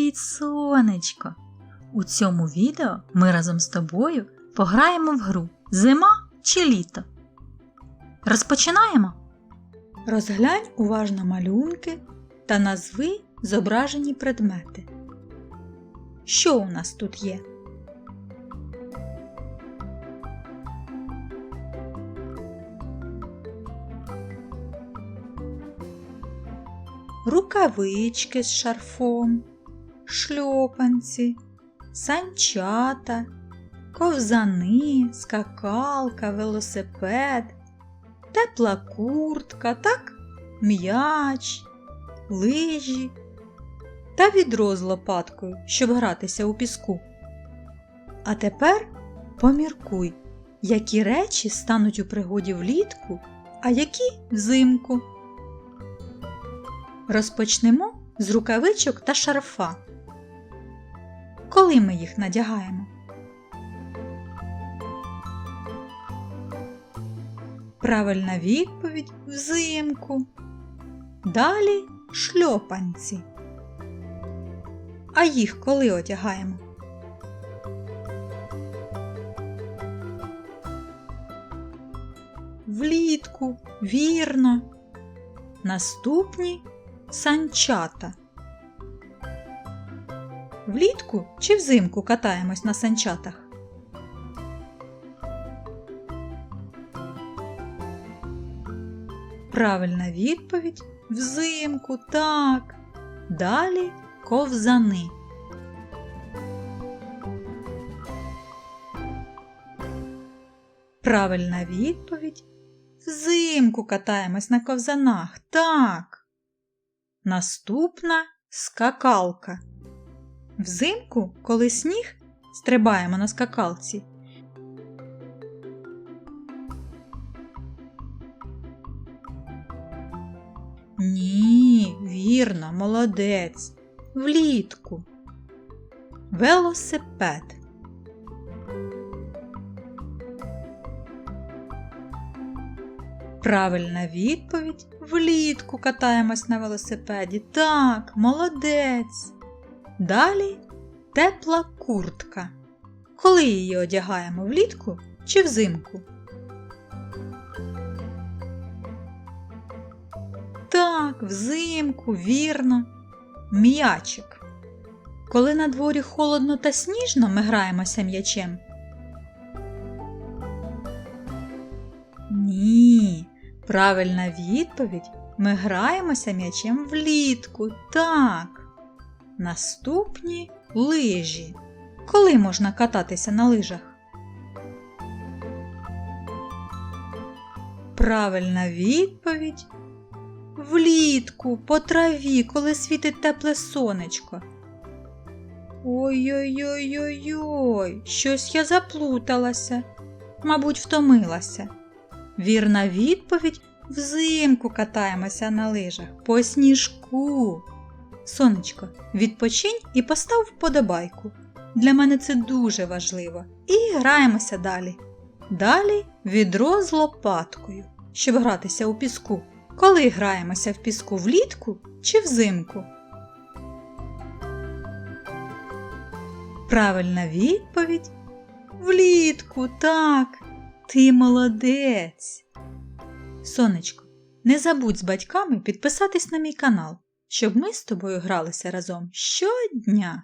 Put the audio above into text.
Привіт, сонечко! У цьому відео ми разом з тобою пограємо в гру Зима чи літо. Розпочинаємо. Розглянь уважно малюнки та назви зображені предмети. Що у нас тут є? Рукавички з шарфом, шльопанці, санчата, ковзани, скакалка, велосипед, тепла куртка, так, м'яч, лижі та відро з лопаткою, щоб гратися у піску. А тепер поміркуй, які речі стануть у пригоді влітку, а які взимку. Розпочнемо з рукавичок та шарфа. Коли ми їх надягаємо? Правильна відповідь взимку. Далі шльопанці. А їх коли одягаємо? Влітку, вірно. Наступні санчата. Влітку чи взимку катаємось на санчатах? Правильна відповідь взимку, так. Далі ковзани. Правильна відповідь взимку катаємось на ковзанах, так. Наступна скакалка. Взимку, коли сніг, стрибаємо на скакалці. Ні, вірно, молодець. Влітку. Велосипед. Правильна відповідь влітку катаємось на велосипеді. Так, молодець. Далі тепла куртка. Коли її одягаємо влітку чи взимку? Так, взимку, вірно. М'ячик. Коли на дворі холодно та сніжно, ми граємося м'ячем. Ні, правильна відповідь. Ми граємося м'ячем влітку. Так. Наступні лижі. Коли можна кататися на лижах? Правильна відповідь. Влітку, по траві, коли світить тепле сонечко. Ой-ой-ой-ой-ой, щось я заплуталася. Мабуть, втомилася. Вірна відповідь взимку катаємося на лижах по сніжку. Сонечко, відпочинь і постав вподобайку. Для мене це дуже важливо. І граємося далі. Далі відро з лопаткою, щоб гратися у піску. Коли граємося в піску влітку чи взимку? Правильна відповідь влітку, так. Ти молодець. Сонечко, не забудь з батьками підписатись на мій канал, щоб ми з тобою гралися разом щодня.